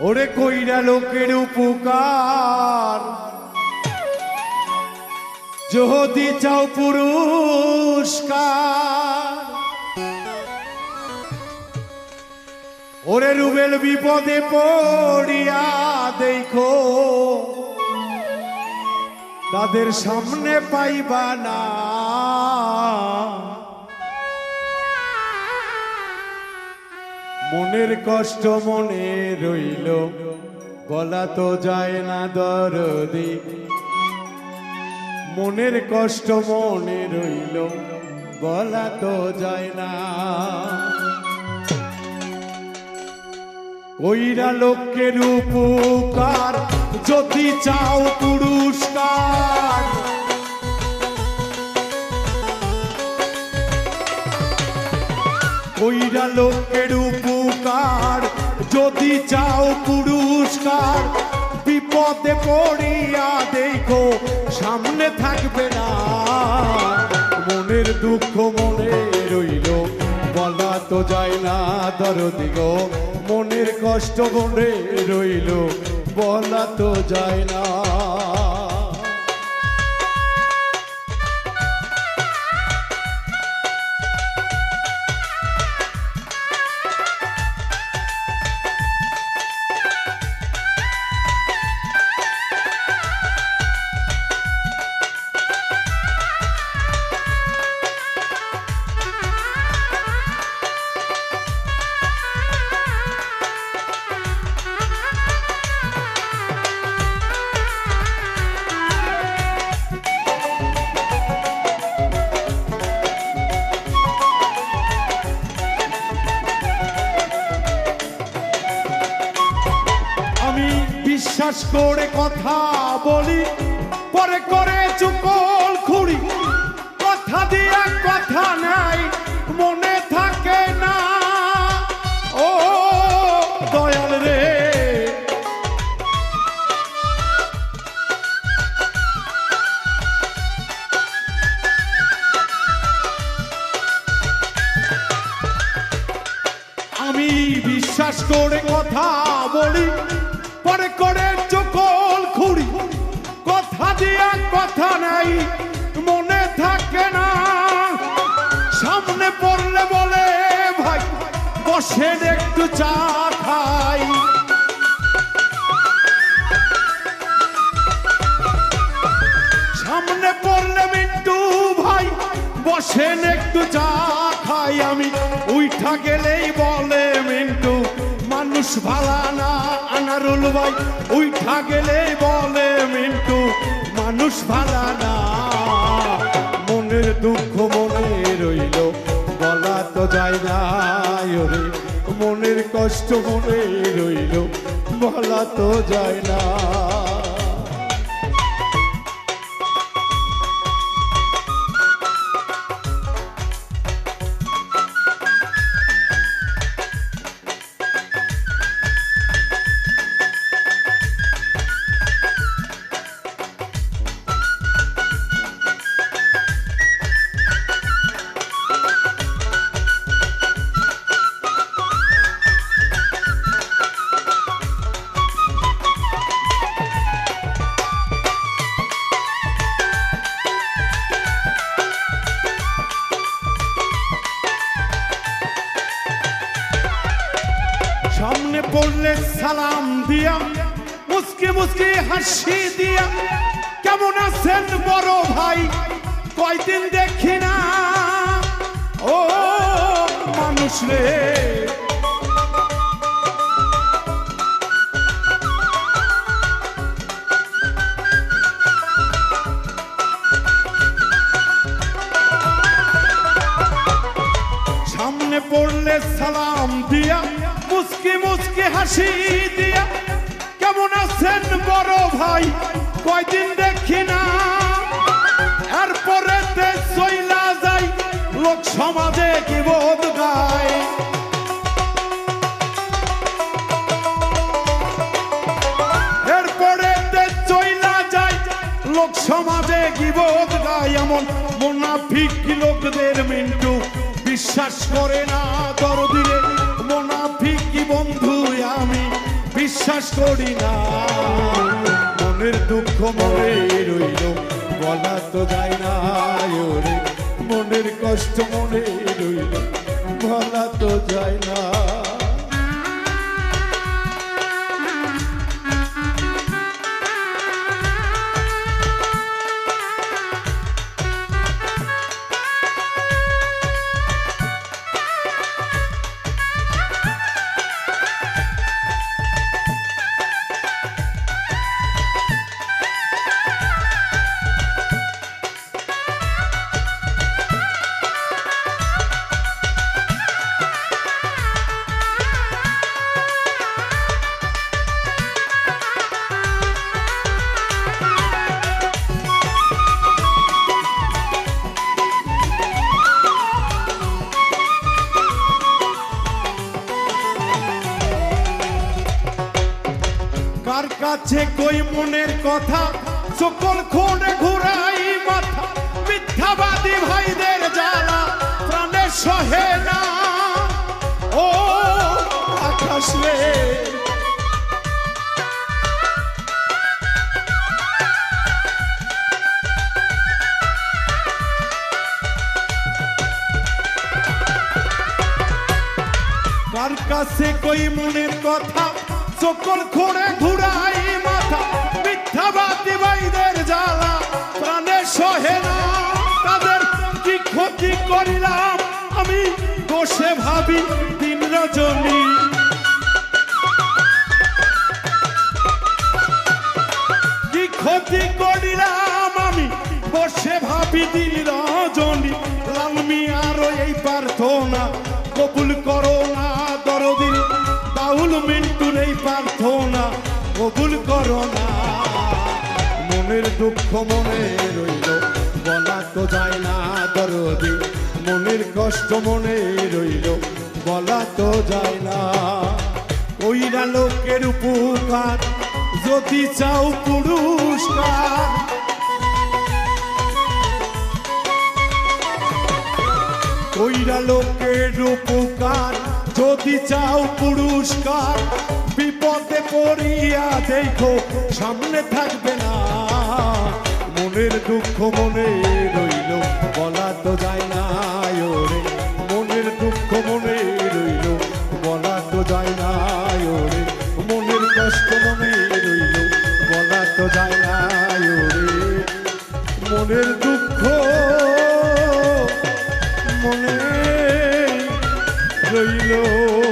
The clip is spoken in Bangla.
ওরে কইরা লোকের উপকার। যদি চাও পুরস্কার। ওরে রুবেল বিপদে পড়িয়া দেখো, তাদের সামনে পাইবা না। মনের কষ্ট মনে রইল বলা তো যায় না দরদি। মনের কষ্ট মনে রইল বলা তো যায় না। কইরা লোকের উপকার, যদি চাও পুরস্কার। কইরা লোকের উপকার যদি চাও পুরস্কার, বিপদে পড়িয়া দেখো, সামনে থাকবে না। মনের দুঃখ মনে রইল, বলা তো যায় না দরদি গো। মনের কষ্ট মনে রইল, বলা তো যায় না। বিশ্বাস করে কথা বলি পরে করে চুপল খুঁড়ি। কথা দিয়া কথা নাই বসেন একটু চা খাই। সামনে পড়লে মিন্টু ভাই, বসেন একটু চা খাই আমি। উইঠা গেলেই বলে মিন্টু, মানুষ ভালা না আনারুল ভাই। উইঠা গেলেই বলে মিন্টু, মানুষ ভালা না। মনের দুঃখ মনে রইল, বলা তো যায় না মনের কষ্ট মনে রইল বলা তো যায় না। হাসি দিয়া, কেমন আছেন বড় ভাই? কয়দিন দেখি না। ও, মানুষ রে। সামনে পড়লে সালাম দিয়া মুসকি মুসকি হাসি দিয়া আছেন বড় ভাই, কয়দিন দেখি না। এরপরে যাই, লোক সমাজে কি বোধ গায়। লোক সমাজে গিবোধ গায়। এমন মোনাফিক লোকদের মিন্টু বিশ্বাস করে না দরদিরে মোনাফিক বন্ধু আমি বিশ্বাস করি না। মনের দুঃখ মনে রইল বলা তো যায় না। মনের কষ্ট মনে রইল। কাছে কই মনের কথা? সকল খোঁড়ে ঘুরাই মাথা। মিথ্যাবাদী ভাইদের জ্বালা, প্রাণে সহে না। ও, আকাশ কার কাছে কই মনের কথা? সকল খোঁড়ে ঘুরাই মাথা মিথ্যাবাদী ভাইদের জ্বালা, প্রাণে সহে না, তাদের কি ক্ষতি করিলাম আমি? বসে ভাবি দিন রজনী। কি ক্ষতি করিলাম আমি? বসে ভাবি দিন রজনী। লালমি আরও এই প্রার্থনা মিন্টুর এই প্রার্থনা কবুল করো না। মনের দুঃখ মনে রইল, বলা তো যায় না দরদি। মনের কষ্ট মনে রইল, বলা তো যায় না। ওইরা লোকের উপকার, যদি চাও পুরস্কার। কইরা লোকের উপকার যদি চাও পুরস্কার, বিপদে পড়িয়া দেখো, সামনে থাকবে না। মনের দুঃখ মনে রইল, বলা তো যায় না, ওরে। মনের দুঃখ মনে রইল, বলা তো যায় না, ওরে। মনের কষ্ট মনে রইল, বলা তো যায় না, ওরে। মনের দুঃখ মনে রইল